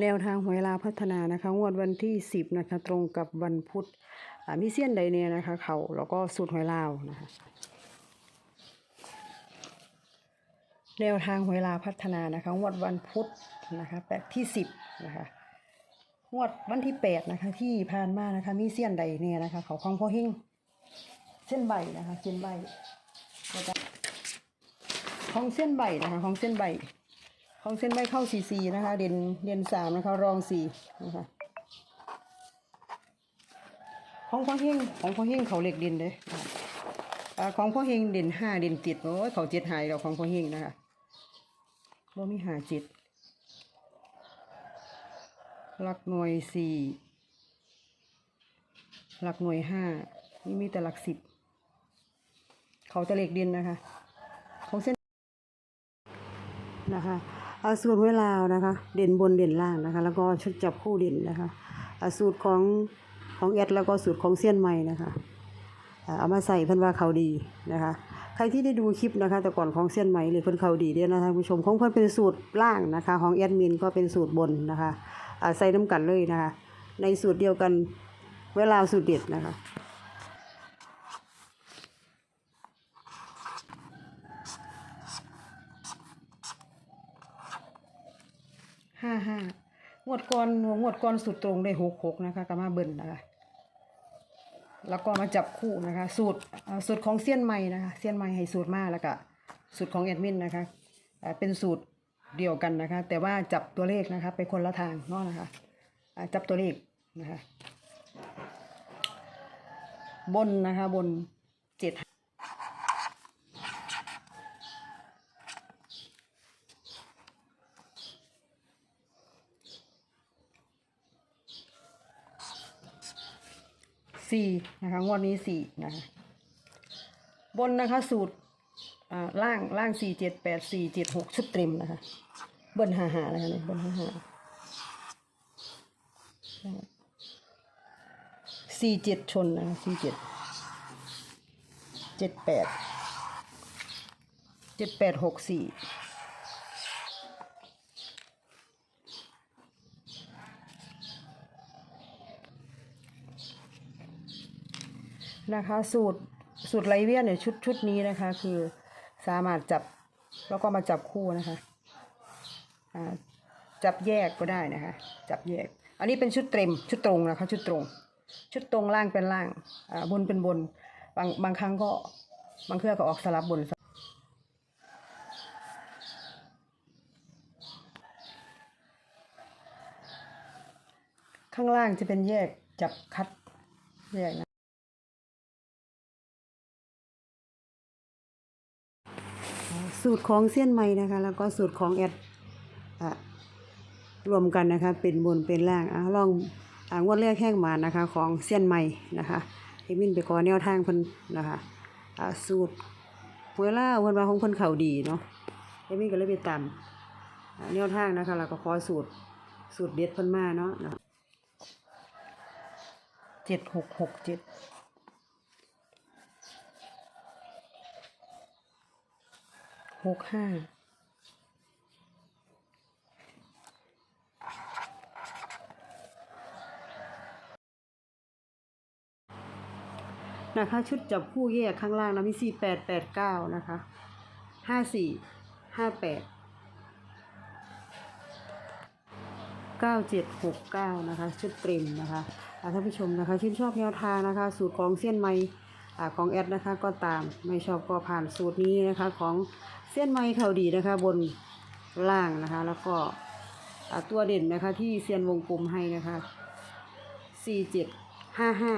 แนวทางหวยลาพัฒนานะคะงวดวันที่ 10นะคะตรงกับวันพุธมีเสี้ยนใดเนี่ยนะคะ เขาแล้วก็สูตรหวยลาวนะคะแนวทางหวยลาพัฒนานะคะงวดวันพุธนะคะแปดที่ 10นะคะงวดวันที่ 8 นะคะ ที่ผ่านมานะคะ มีเสี้ยนใดเนี่ยนะคะ เขาของพ่อหิ่งเส้นใบนะคะเส้นใบแล้วก็ของเส้นใบนะคะของเส้นใบ ของเส้นใบเข้าซีซีนะคะ เด่นเด่นสามนะคะ รองสี่นะคะของพ่อเฮงของพ่อเฮงเขาเหล็กเด่นเลยอ่าของพ่อเฮงเด่นห้าเด่นติดโอ้ยเขาเจ็ดหายเราของพ่อเฮงนะคะบ่มีหาเจ็ดหลักหน่วยสี่หลักหน่วยห้านี่มีแต่หลักสิบเขาจะเหล็กเด่นนะคะของเส้นนะคะ สูตรไว้ลาวนะคะ เด่นบนเด่นล่างนะคะ แล้วก็ชุดจับคู่เด่นนะคะสูตรของของแอดแล้วก็สูตรของเซียนใหม่นะคะเอามาใส่เพิ่นว่าเขาดีนะคะ ใครที่ได้ดูคลิปนะคะ แต่ก่อนของเซียนใหม่เลยเพิ่นเขาดีเด้อนะท่านผู้ชมของเพิ่อนเป็นสูตรล่างนะคะ ของแอดมินก็เป็นสูตรบนนะคะอ่าใส่น้ำกันเลยนะคะ ในสูตรเดียวกันเวลาสูตรเด็ดนะคะ ห้าห้างวดก่อนงวดก่อนสุดตรงได้หกหกนะคะก็มาเบิ่นนะคะแล้วก็มาจับคู่นะคะ สูตรอ่าสูตรของเซียนใหม่นะคะเซียนใหม่ให้สูตรมาแล้วก็สูตรของแอดมินนะคะเป็นสูตรเดียวกันนะคะ แต่ว่าจับตัวเลขนะคะ ไปคนละทางเนาะนะคะจับตัวเลขนะคะ บนนะคะบนเจ็ด สี่นะคะงวดนี้สี่นะคะบนนะคะสูตรอ่าล่างล่างสี่เจ็ดแปดสี่เจ็ดหกชุดเต็มนะคะเบิ้ลหาหานะคะเนี่ยบิ้ลหาหาสี่เจ็ดชนนะคะสี่เจ็ดเจ็ดแปดเจ็ดแปดหกสี่ นะคะ สูตรสูตรไรเวียนเนี่ยชุดชุดนี้นะคะ คือสามารถจับแล้วก็มาจับคู่นะคะจับแยกก็ได้นะคะ จับแยก อันนี้เป็นชุดเต็มชุดตรงนะคะ ชุดตรง ชุดตรงล่างเป็นล่างบนเป็นบน บางบางครั้งก็บางเครือก็ออกสลับบนข้างล่างจะเป็นแยกจับคัดแยกนะ สูตรของเส้ยนไหมนะคะ แล้วก็สูตรของแอดอะรวมกันนะคะ เป็นบนเป็นล่างอะลองอ่างวดแรกแห้งหมานะคะ ของเส้ยนไหมนะคะเอมินไปขอแนวทางเพิ่นนะคะสูตรเวลาเพิ่นว่าของเพิ่นเข่าดีเนาะเอมินก็เลยไปตามแนวทางนะคะ แล้วก็ขอสูตรสูตรเด็ดเพิ่นมาเนาะเจ็ดหกหกเจ็ด หกห้านะคะชุดจับคู่แยกข้างล่างนะมีสี่แปดแปดเก้านะคะห้าสี่ห้าแปดเก้าเจ็ดหกเก้านะคะ ชุดเต็มนะคะท่านผู้ชมนะคะชื่นชอบแนวทางนะคะ สูตรของเส้นไม้อ่าของแอดนะคะก็ตามไม่ชอบก็ผ่านสูตรนี้นะคะของ ส้นไม้เขาดีนะคะ บนล่างนะคะ แล้วก็ตัวเด่นนะคะที่เซียนวงกลมให้นะคะสี่เจ็ดห้าห้า